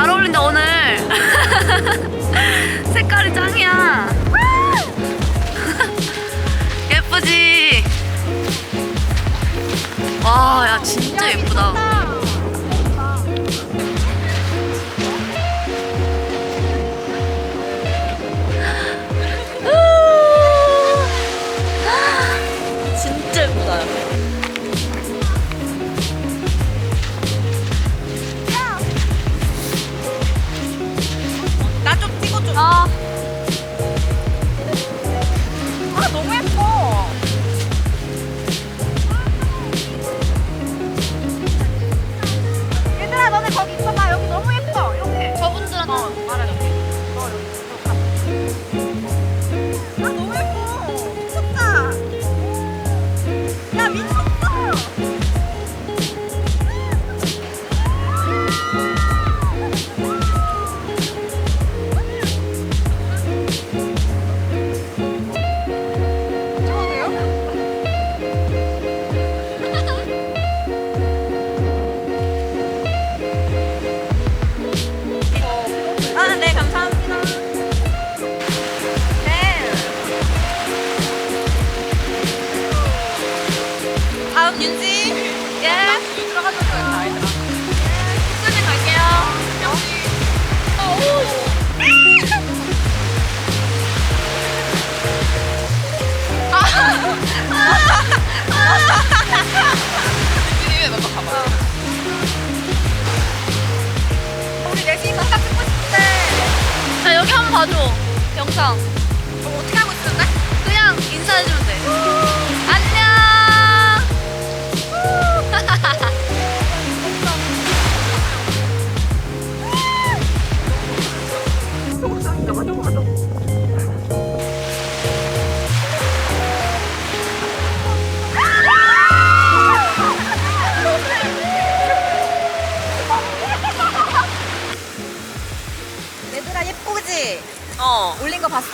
잘 어울린다 오늘. 색깔이 짱이야. 예쁘지? 와, 야 진짜 예쁘다. 봐줘. 영상. 어, 어떻게 하고 있었는데? 그냥 인사해주면 돼.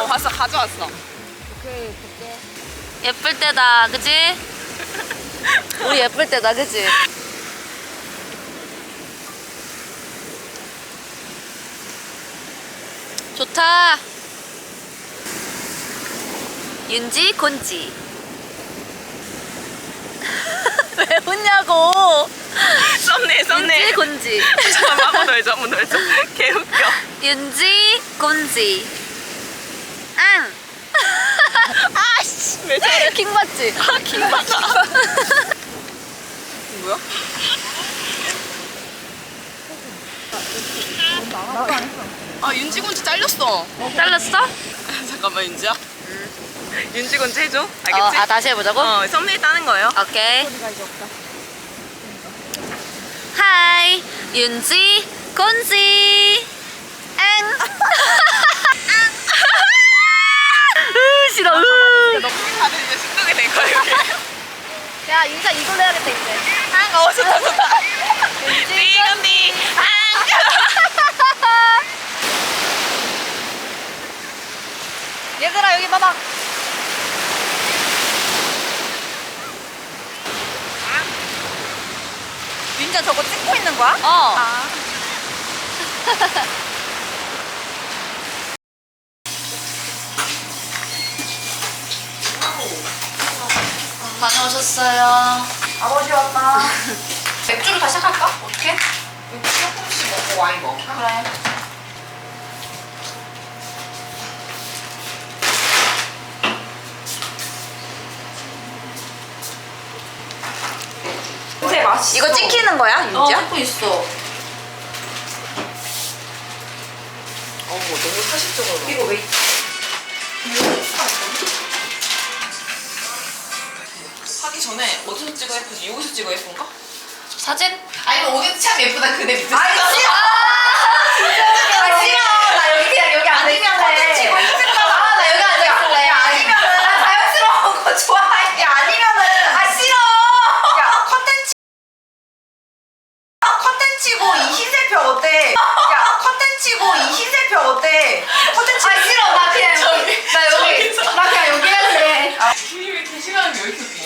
어? 어 봤어 가져왔어 오케이 볼게. 예쁠 때다, 그지? 우리 예쁠 때다, 그지? 좋다. 윤지, 곤지. 왜 웃냐고. 썸네 윤지, 썸네 곤지. 잠깐만 한번 더 해줘 한번더 해줘 개웃겨 윤지, 곤지. 앙. 아씨 왜 저래 킹 맞지? 킹 받아 뭐야? 아 윤지군지 잘렸어 잘랐어? 잠깐만 윤지야 윤지군지 해줘 어, 알겠지? 아, 다시 해보자고? 어 썸네일 따는 거예요 오케이. 하이, 윤지, 곤지. 엥. 으, 싫어. 으. 다들 이제 습득이 될 거야 이렇게 야, 인사 이걸로 해야겠다, 이제. 아, 어 좋다 좋다 띠건디 얘들아 여기 봐봐. 윤자 저거 찍고 있는 거야? 어. 아. 다녀오셨어요. 아버지 왔다. 맥주로 다시 시작할까? 어떻게? 조금씩 먹고 와인 먹을까? 그래. 근데 맛있어. 이거 찍히는 거야, 어, 윤지야? 찍고 있어. 어 너무 사실적으로 이거 왜? 하기 전에 어디서 찍어 예쁘지? 여기서 찍어 예쁜가? 사진? 아 이거 오늘 참 예쁘다 그대 밑에 아 이거 싫어. 아 싫어. 나 여기 그냥 여기 앉아 있을래. 컨텐츠고 힘들까 나 여기 앉아 있을래. 아니면은 나 자연스러운 거 좋아해. 야 아니면은 아 싫어. 야 컨텐츠. 아 컨텐츠고 이 흰색 벽 어때? 야 컨텐츠고 이 흰색 벽 어때? 컨텐츠. 아 싫어. 나 그냥 여기. 나 여기. 나 그냥 여기 할래. 아, 왜 게시간이 왜 이렇게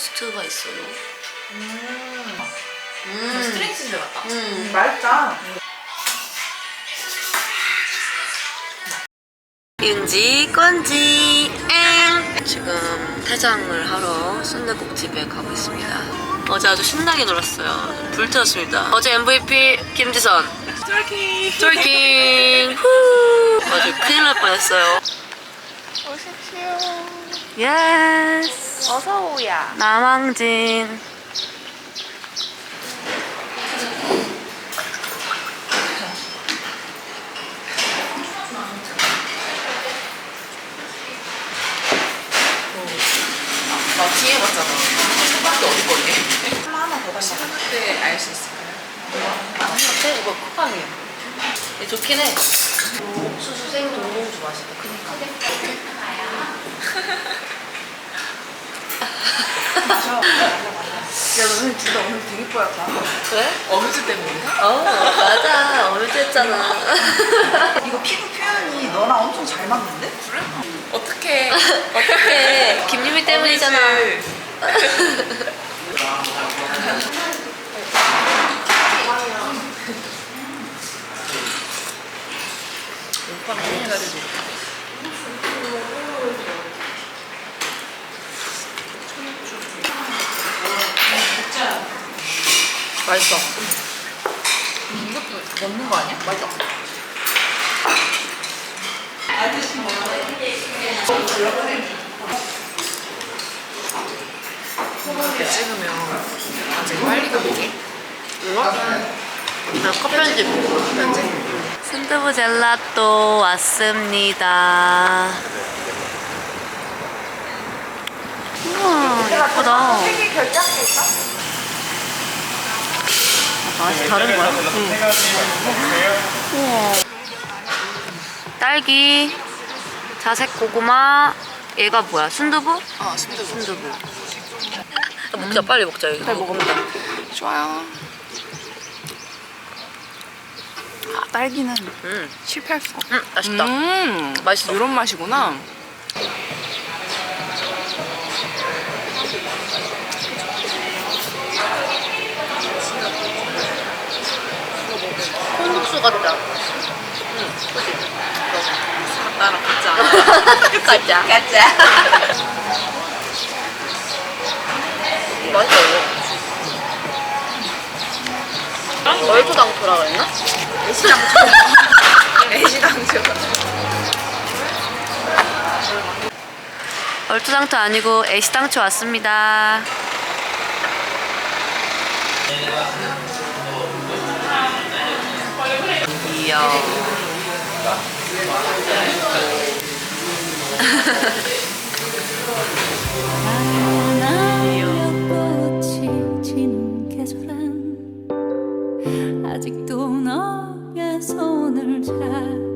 크러스트가 있어요. 음. 스트링 치즈 같다. 음. 맛있다. 윤지 건지 엥 지금 퇴장을 하러 순대국집에 가고 있습니다 어제 아주 신나게 놀았어요 불태웠습니다 어제 MVP 김지선 쫄기. 쫄킹 후 아주 큰일 날 뻔했어요 오십시오. 예스 어서 오야. 남왕진 나 뒤에 봤잖아. 손밖에 어디 거니? 콜라 하나 더 달라. 그때 알 수 있을까요? 아니요 이거 쿠팡이에요 네, 좋긴 해 옥수수 생 동동주 맛있다 그니까 야, 너는 둘다 오늘 되게 뽀얗다. 왜? 어느새 때문인가? 어 맞아 어제 했잖아 이거 피부 표현이 너랑 엄청 잘 맞는데? 그래? 어떻게? 어떡해 김유미 때문이잖아 오빠랑 되지. 맛있어 이것도 넣는 거 아니야? 맞아. 이렇게 찍으면 아직 빨리 가겠지? 이거? 나 컵편집 편집? 순두부 젤라또 왔습니다 우와 예쁘다 세개 결제할까? 맛이 다른 거야? 우와 딸기 자색 고구마 얘가 뭐야 순두부? 아, 순두부. 순두부 먹자 빨리 먹자 이거 빨리 먹으면 돼 좋아요. 아, 딸기는 음, 실패할 수가 없어. 음 맛있다 음, 맛있어. 이런 맛이구나. 콩국수 같다 나랑 같지 않아. 가자 가자. 맛있어 이거 얼토당토라 그랬나? 애시당초. 애시당초. 얼토당토 아니고 애시당초 왔습니다 계절엔 아직도 너의 손을 잡